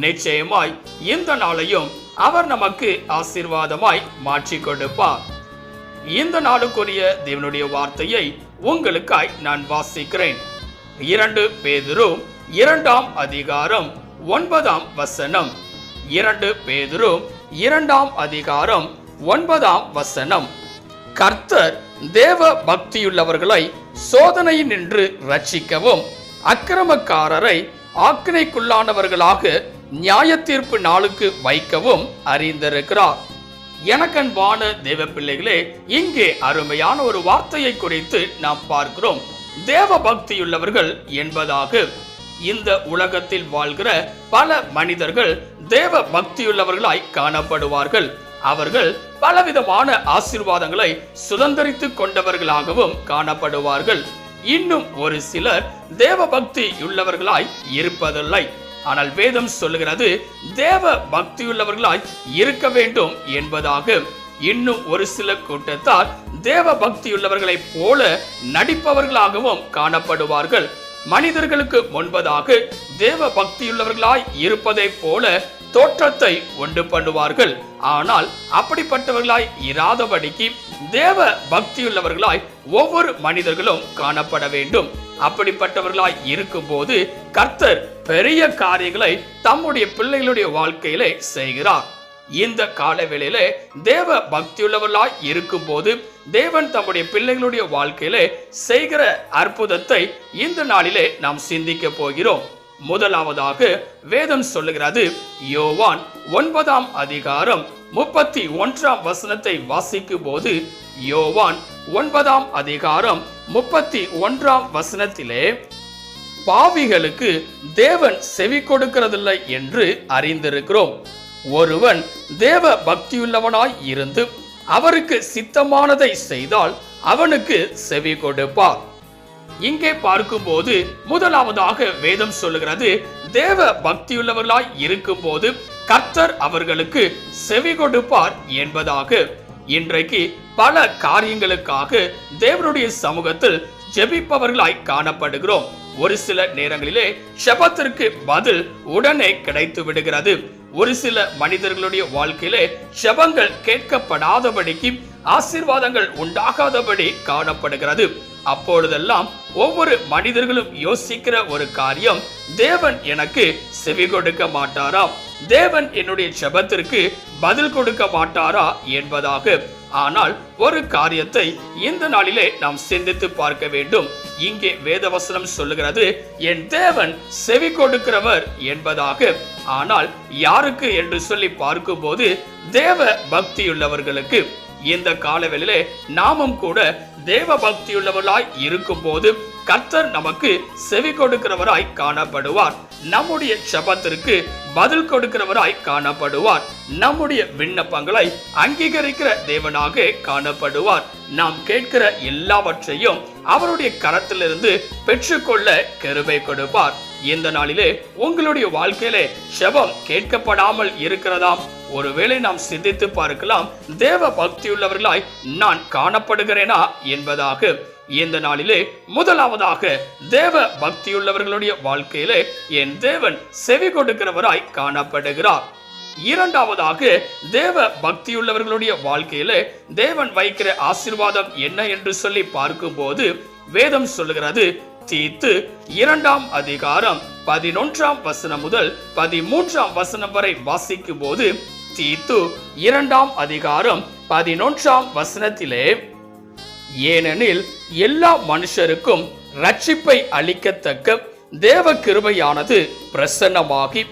நிச்சயமாய் இந்த நாளையும் அவர் நமக்கு ஆசீர்வாதமாய் மாற்றி கொடுப்பார். இந்த நாளுக்குரிய தேவனுடைய வார்த்தையை உங்களுக்காய் நான் வாசிக்கிறேன். இரண்டு பேதுரு இரண்டாம் அதிகாரம் ஒன்பதாம் வசனம். இரண்டு பேதுரு இரண்டாம் அதிகாரம் ஒன்பதாம் வசனம். கர்த்தர் தேவ பக்தியுள்ளவர்களை சோதனையினின்று ரட்சிக்கவும் அக்கிரமக்காரரை ஆக்கினைக்குள்ளானவர்களாக நியாய தீர்ப்பு நாளுக்கு வைக்கவும் அறிந்திருக்கிறார். எனக்கன்பான தேவ பிள்ளைகளே இங்கே அருமையான ஒரு வார்த்தையை குறித்து நாம் பார்க்கிறோம். தேவ பக்தியுள்ளவர்கள் என்பதாக. இந்த உலகத்தில் வாழ்கிற பல மனிதர்கள் தேவ பக்தியுள்ளவர்களாய் காணப்படுவார்கள். அவர்கள் பலவிதமான ஆசிர்வாதங்களை சுதந்திரித்துக் கொண்டவர்களாகவும் காணப்படுவார்கள். இன்னும் ஒரு சிலர் தேவ பக்தி உள்ளவர்களாய் இருப்பதில்லை. ஆனால் வேதம் சொல்லுகிறது தேவ பக்தியுள்ளவர்களாய் இருக்க வேண்டும் என்பதாக. இன்னும் ஒரு சில கூட்டத்தார் தேவ பக்தியுள்ளவர்களைப் போல நடிப்பவர்களாகவும் காணப்படுவார்கள். மனிதர்களுக்கு முன்பதாக தேவ பக்தியுள்ளவர்களாய் இருப்பதைப் போல தோற்றத்தை உண்டு பண்ணுவார்கள். ஆனால் அப்படிப்பட்டவர்களாய் இராதபடிக்கு தேவ பக்தியுள்ளவர்களாய் ஒவ்வொரு மனிதர்களும் காணப்பட வேண்டும். அப்படிப்பட்டவர்களாய் இருக்கும்போது கர்த்தர் பெரிய காரியங்களை தம்முடைய பிள்ளைகளுடைய வாழ்க்கையிலே செய்கிறார். இந்த காலவேளையிலே தேவ பக்தியுள்ளவர்களாய் இருக்கும்போது தேவன் தம்முடைய பிள்ளைகளுடைய வாழ்க்கையிலே செய்கிற அற்புதத்தை இந்த நாளிலே நாம் சிந்திக்க போகிறோம். முதலாவதாக வேதம் சொல்லுகிறது யோவான் ஒன்பதாம் அதிகாரம் முப்பத்தி ஒன்றாம் வசனத்தை வாசிக்கும் போது யோவான் ஒன்பதாம் அதிகாரம் முப்பத்தி ஒன்றாம் வசனத்திலே பாவிகளுக்கு தேவன் செவி கொடுக்கிறதில்லை என்று அறிந்திருக்கிறோம். ஒருவன் தேவ பக்தியுள்ளவனாய் இருந்து அவருக்கு சித்தமானதை செய்தால் அவனுக்கு செவி கொடுப்பார். இங்கே பார்க்கும்போது முதலாவதாக வேதம் சொல்லுகிறது தேவ பக்தியுள்ளவர்களாய் இருக்கும்போது கர்த்தர் அவர்களுக்கு செவி கொடுப்பார் என்பதாக. இன்றைக்கு பல காரியங்களுக்காக தேவனுடைய சமூகத்தில் ஜெபிப்பவர்களாய் காணப்படுகிறோம். ஒரு சில நேரங்களிலே செபத்திற்கு பதில் உடனே கிடைத்து விடுகிறது. ஒரு சில மனிதர்களுடைய வாழ்க்கையிலே செபங்கள் கேட்கப்படாதபடிக்கு ஆசீர்வாதங்கள் உண்டாகாதபடி காணப்படுகிறது. அப்பொழுதெல்லாம் ஒவ்வொரு மனிதர்களும் யோசிக்கிற ஒரு காரியம் தேவன் எனக்கு செவி கொடுக்க மாட்டாராம் தேவன் என்னுடைய செபத்திற்கு பதில் கொடுக்க மாட்டாரா என்பதாக. ஆனால் ஒரு காரியத்தை இந்த நாளிலே நாம் சிந்தித்து பார்க்க வேண்டும். இங்கே வேதவசனம் சொல்லுகிறது என் தேவன் செவி கொடுக்கிறவர் என்பதாக. ஆனால் யாருக்கு என்று சொல்லி பார்க்கும்போது தேவ பக்தியுள்ளவர்களுக்கு. இந்த காலவெளியிலே நாமும் கூட தேவ பக்தியுள்ளவர்களாய் இருக்கும்போது கர்த்தர் நமக்கு செவி கொடுக்கிறவராய் காணப்படுவார். நம்முடைய ஜபத்திற்கு பதில் கொடுக்கிறவராய் காணப்படுவார். நம்முடைய விண்ணப்பங்களை அங்கீகரிக்கிற தேவனாக காணப்படுவார். நாம் கேட்கிற எல்லாவற்றையும் அவருடைய கரத்திலிருந்து பெற்றுக்கொள்ள கருவை கொடுப்பார். இந்த நாளிலே உங்களுடைய வாழ்க்கையிலே செபம் கேட்கப்படாமல் இருக்கிறதாம். ஒருவேளை நாம் சிந்தித்து பார்க்கலாம் தேவ பக்தியுள்ளவர்களாய் நான் காணப்படுகிறேனா என்பதாக. இந்த நாளிலே முதலாவதாக தேவ பக்தியுள்ளவர்களுடைய வாழ்க்கையிலே என் தேவன் செவி கொடுக்கிறவராய் காணப்படுகிறார். இரண்டாவதாக தேவ பக்தியுள்ளவர்களுடைய வாழ்க்கையிலே தேவன் வைக்கிற ஆசீர்வாதம் என்ன என்று சொல்லி பார்க்கும்போது வேதம் சொல்லுகிறது தீத்து இரண்டாம் அதிகாரம் பதினொன்றாம் வசனம் முதல் பதிமூன்றாம் வசனம் வரை வாசிக்கும் போது தீத்து இரண்டாம் அதிகாரம் பதினொன்றாம் வசனத்திலே ஏனெனில் எல்லா மனுஷருக்கும் ரட்சிப்பை அளிக்கத்தக்க தேவ கிருபையானது பிரசன்னமாகி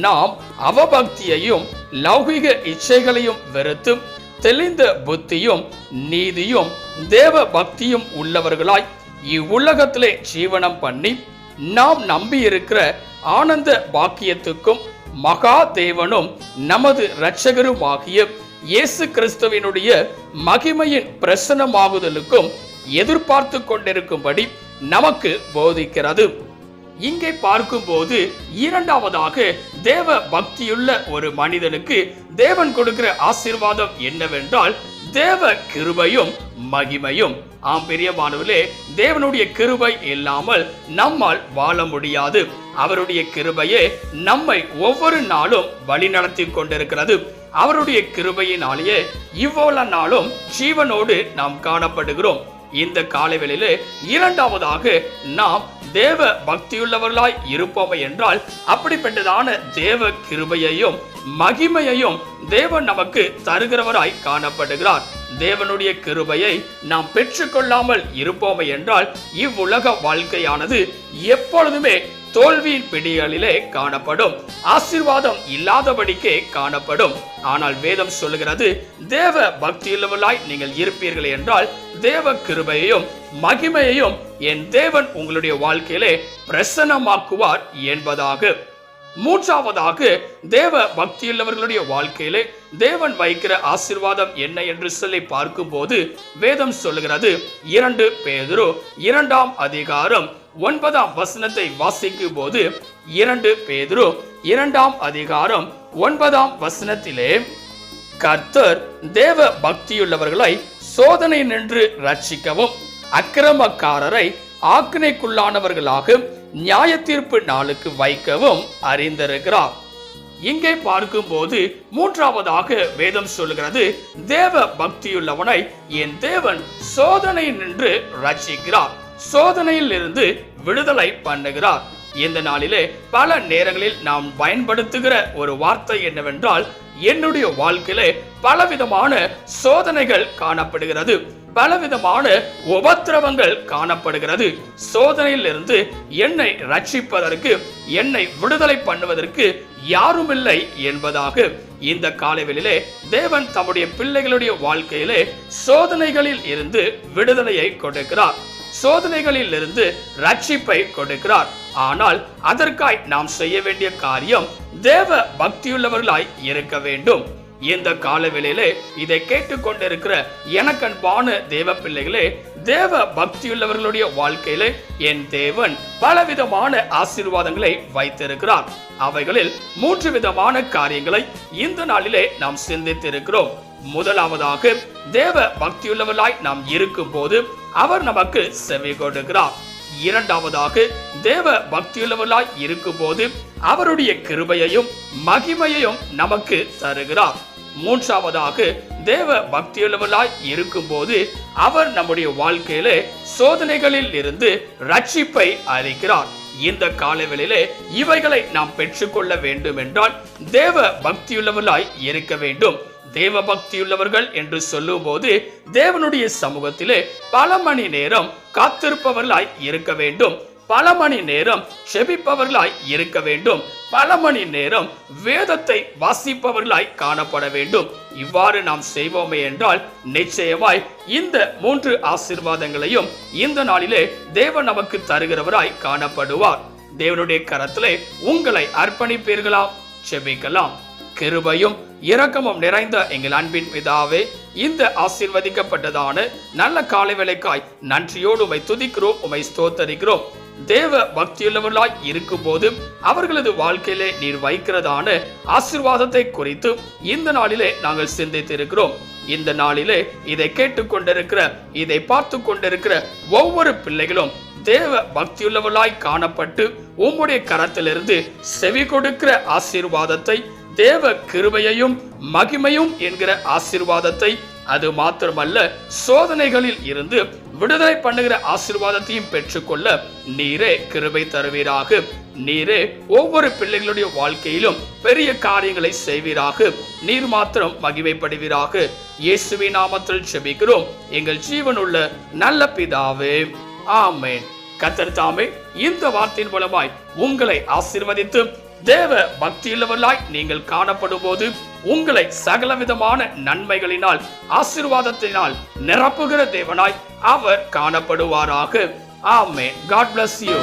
நாம் அவபக்தியையும் லௌகிக இச்சைகளையும் வெறுத்து தெளிந்த புத்தியும் நீதியும் தேவ பக்தியும் உள்ளவர்களாய் இவ்வுலகத்திலே ஜீவனம் பண்ணி நாம் நம்பி இருக்கிற ஆனந்த பாக்கியத்துக்கும் மகா தேவனும் நமது இரட்சகருமாகிய இயேசு கிறிஸ்துவினுடைய மகிமையின் பிரசனமாகுதலுக்கும் எதிர்பார்த்து கொண்டிருக்கும்படி நமக்கு போதிக்கிறது. இங்கே பார்க்கும்போது இரண்டாவதாக தேவ பக்தியுள்ள ஒரு மனிதனுக்கு தேவன் கொடுக்கிற ஆசீர்வாதம் என்னவென்றால் தேவ கிருபையும் மகிமையும். ஆம் பெரியமானவர்களே தேவனுடைய கிருபை இல்லாமல் நம்மால் வாழ முடியாது. அவருடைய கிருபையே நம்மை ஒவ்வொரு நாளும் வழி நடத்தி கொண்டிருக்கிறது. அவருடைய கிருபையினாலேயே இவ்வளவு நாளும் ஜீவனோடு நாம் காணப்படுகிறோம். இந்த காலவெளியிலே இரண்டாவதாக நாம் தேவ பக்தியுள்ளவர்களாய் இருப்போம் என்றால் அப்படிப்பட்டதான தேவ கிருபையையும் மகிமையையும் தேவன் நமக்கு தருகிறவராய் காணப்படுகிறார். தேவனுடைய கிருபையை நாம் பெற்றுக்கொள்ளாமல் இருப்போம் என்றால் இவ்வுலக வாழ்க்கையானது எப்பொழுதுமே தோல்வியின் பிடிகளிலே காணப்படும். ஆசிர்வாதம் இல்லாதபடிக்கே காணப்படும். ஆனால் வேதம் சொல்லுகிறது தேவ பக்தியுள்ளவர்களாய் நீங்கள் இருப்பீர்கள் என்றால் தேவ கிருபையையும் மகிமையையும் என் தேவன் உங்களுடைய வாழ்க்கையிலே பிரசன்னமாக்குவார் என்பதாக. மூன்றாவதாக தேவ பக்தியுள்ளவர்களுடைய வாழ்க்கையிலே தேவன் வைக்கிற ஆசிர்வாதம் என்ன என்று சொல்லி பார்க்கும்போது வேதம் சொல்லுகிறது இரண்டு பேதரு இரண்டாம் அதிகாரம் ஒன்பதாம் வசனத்தை வாசிக்கும் போது இரண்டு பேதரு இரண்டாம் அதிகாரம் ஒன்பதாம் வசனத்திலே கர்த்தர் தேவ பக்தியுள்ளவர்களை சோதனை நின்று ரட்சிக்கவும் அக்கிரமக்காரரை ஆக்கினைக்குள்ளானவர்களாக நியாய தீர்ப்பு நாளுக்கு வைக்கவும் அறிந்திருக்கிறார். இங்கே பார்க்கும்போது மூன்றாவதாக வேதம் சொல்லுகிறது தேவ பக்தியுள்ளவனை என் தேவன் சோதனை நின்று ரட்சிக்கிறார் சோதனையில் இருந்து விடுதலை பண்ணுகிறார். இந்த நாளிலே பல நேரங்களில் நாம் பயன்படுத்துகிற ஒரு வார்த்தை என்னவென்றால் என்னுடைய வாழ்க்கையிலே பலவிதமான சோதனைகள் காணப்படுகிறது. பலவிதமான உபத்திரவங்கள் காணப்படுகிறது. சோதனையிலிருந்து என்னை ரட்சிப்பதற்கு என்னை விடுதலை பண்ணுவதற்கு யாருமில்லை என்பதாக இந்த காலவெளியிலே தேவன் தம்முடைய பிள்ளைகளுடைய வாழ்க்கையிலே சோதனைகளில் இருந்து விடுதலையை கொடுக்கிறார். சோதனைகளில் இருந்து ரட்சிப்பை கொடுக்கிறார். ஆனால் அதற்காய் நாம் செய்ய வேண்டிய காரியம் தேவ பக்தியுள்ளவர்களாய் இருக்க வேண்டும். இந்த காலவெளியிலே இதை கேட்டுக்கொண்டிருக்கிற எனக்கன்பான தேவ பிள்ளைகளே தேவ பக்தியுள்ளவர்களுடைய வாழ்க்கையிலே என் தேவன் பலவிதமான ஆசீர்வாதங்களை வைத்திருக்கிறார். அவைகளில் மூன்று விதமான காரியங்களை இந்த நாளிலே நாம் சிந்தித்திருக்கிறோம். முதலாவதாக தேவ பக்தியுள்ளவர்களாய் நாம் இருக்கும் போது அவர் நமக்கு செவி கொடுக்கிறார். இரண்டாவதாக தேவ பக்தியுள்ளவர்களாய் இருக்கும்போது அவருடைய கிருபையையும் மகிமையையும் நமக்கு தருகிறார். மூன்றாவதாக தேவ பக்தியுள்ளவர்களாய் இருக்கும்போது அவர் நம்முடைய வாழ்க்கையில சோதனைகளில் இருந்து ரட்சிப்பை அளிக்கிறார். இந்த காலவெளியிலே இவைகளை நாம் பெற்றுக்கொள்ள வேண்டும் என்றால் தேவ பக்தியுள்ளவர்களாய் இருக்க வேண்டும். தேவ பக்தியுள்ளவர்கள் என்று சொல்லும்போது தேவனுடைய சமூகத்திலே பல மணி நேரம் காத்திருப்பவர்களாய் இருக்க வேண்டும். பல மணி நேரம் செபிப்பவர்களாய் இருக்க வேண்டும். பல மணி நேரம் வேதத்தை வாசிப்பவர்களாய் காணப்பட வேண்டும். இவ்வாறு நாம் செய்வோமே என்றால் நிச்சயமாய் இந்த மூன்று ஆசீர்வாதங்களையும் இந்த நாளிலே தேவன் நமக்கு தருகிறவராய் காணப்படுவார். தேவனுடைய கரத்திலே உங்களை அர்ப்பணிப்பீர்களாம் செபிக்கலாம். கிருபையும் இரக்கமும் நிறைந்த எங்கள் அன்பின் பிதாவே இந்த ஆசிர்வதிக்கப்பட்டதான நல்ல காலை வேலைக்காய் நன்றியோடு உமை துதிக்கிறோம் உமை ஸ்தோத்தரிக்கிறோம். தேவ பக்தியுள்ளவர்களாய் இருக்கும்போது அவர்களது வாழ்க்கையிலே நீர் வைக்கிறதான ஆசிர்வாதத்தை குறித்து இந்த நாளிலே நாங்கள் சிந்தித்திருக்கிறோம். இந்த நாளிலே இதை கேட்டுக்கொண்டிருக்கிற இதை பார்த்து கொண்டிருக்கிற ஒவ்வொரு பிள்ளைகளும் தேவ பக்தியுள்ளவர்களாய் காணப்பட்டு உம்முடைய கரத்திலிருந்து செவி கொடுக்கிற ஆசீர்வாதத்தை தேவ கிருபையையும் மகிமையும் என்கிற ஆசீர்வாதத்தை அது மாத்திரமல்ல சோதனைகளில் இருந்து விடுதலை பண்ணுகிற ஆசிர்வாதத்தையும் பெற்றுக்கொள்ள நீரே கிருபை தருவீராக. நீரே ஒவ்வொரு பிள்ளைகளுடைய வாழ்க்கையிலும் பெரிய காரியங்களை செய்வீராக. நீர் மாத்திரம் மகிமைப்படுவீராக. இயேசுவி நாமத்தில் செபிக்கிறோம். எங்கள் ஜீவனுள்ள நல்ல பிதாவே. ஆமேன். கத்தர் தாமே இந்த வார்த்தையின் மூலமாய் உங்களை ஆசிர்வதித்து தேவ பக்தியுள்ளவர்களாய் நீங்கள் காணப்படும் போது உங்களை சகலவிதமான நன்மைகளினால் ஆசீர்வாதத்தினால் நிரப்புகிற தேவனாய் அவர் காணப்படுவாராக. ஆமே காட் பிளஸ் யூ